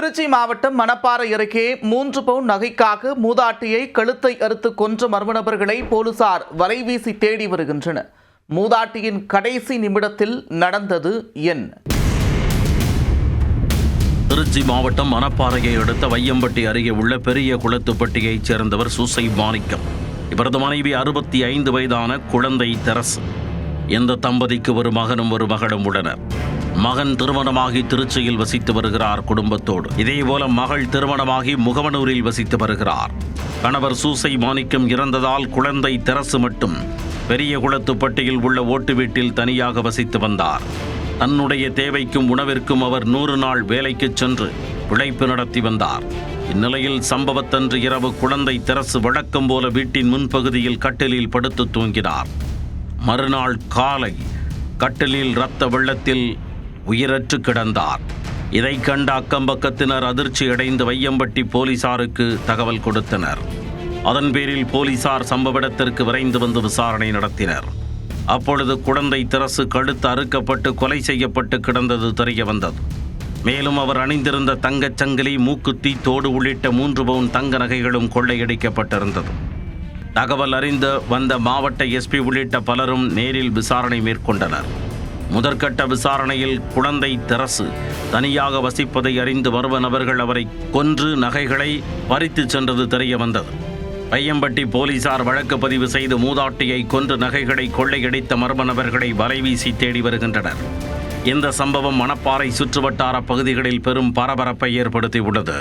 திருச்சி மாவட்டம் மணப்பாறை அருகே மூன்று பவுன் நகைக்காக மூதாட்டியை கழுத்தை அறுத்து கொன்ற மர்ம நபர்களை போலீசார் வலைவீசி தேடி வருகின்றனர். மூதாட்டியின் கடைசி நிமிடத்தில் நடந்தது என்ன? திருச்சி மாவட்டம் மணப்பாறையை அடுத்த வையம்பட்டி அருகே உள்ள பெரிய குளத்துப்பட்டியைச் சேர்ந்தவர் சுசை மாணிக்கம். இவரது மனைவி அறுபத்தி ஐந்து வயதான குழந்தை தெரசு இந்த தம்பதிக்கு ஒரு மகனும் ஒரு மகளும் உள்ளனர். மகன் திருமணமாகி திருச்சியில் வசித்து வருகிறார் குடும்பத்தோடு. இதேபோல மகள் திருமணமாகி முகவனூரில் வசித்து வருகிறார். கணவர் சூசை மாணிக்கம் இறந்ததால் குழந்தை தெரசு மட்டும். பெரிய குளத்துப்பட்டியில் உள்ள ஓட்டு வீட்டில் தனியாக வசித்து வந்தார். தன்னுடைய தேவைக்கும் உணவிற்கும் அவர் நூறு நாள் வேலைக்கு சென்று பிழைப்பு நடத்தி வந்தார். இந்நிலையில் சம்பவத்தன்று இரவு குழந்தை தெரசு வழக்கம் போல வீட்டின் முன்பகுதியில் கட்டிலில் படுத்து தூங்கினார். மறுநாள் காலை கட்டிலில் இரத்த வெள்ளத்தில் உயிரற்று கிடந்தார். இதை கண்ட அக்கம்பக்கத்தினர் அதிர்ச்சி அடைந்து வையம்பட்டி போலீசாருக்கு தகவல் கொடுத்தனர். அதன் பேரில் போலீசார் சம்பவ இடத்திற்கு விரைந்து வந்து விசாரணை நடத்தினர். அப்பொழுது குழந்தை திரசு கழுத்து அறுக்கப்பட்டு கொலை செய்யப்பட்டு கிடந்தது தெரிய வந்தது. மேலும் அவர் அணிந்திருந்த தங்கச் சங்கிலி மூக்குத்தி தோடு உள்ளிட்ட மூன்று பவுன் தங்க நகைகளும் கொள்ளையடிக்கப்பட்டிருந்தது. தகவல் அறிந்து வந்த மாவட்ட எஸ்பி உள்ளிட்ட பலரும் நேரில் விசாரணை மேற்கொண்டனர். முதற்கட்ட விசாரணையில் குழந்தை தெரசு. தனியாக வசிப்பதை அறிந்து வருவ நபர்கள் அவரை கொன்று நகைகளை பறித்துச் சென்றது தெரிய வந்தது. பையம்பட்டி போலீசார் வழக்கு பதிவு செய்து மூதாட்டியை கொன்று நகைகளை கொள்ளையடித்த மர்ம நபர்களை வலைவீசி தேடி வருகின்றனர். இந்த சம்பவம் மணப்பாறை சுற்றுவட்டார பகுதிகளில் பெரும் பரபரப்பை ஏற்படுத்தியுள்ளது.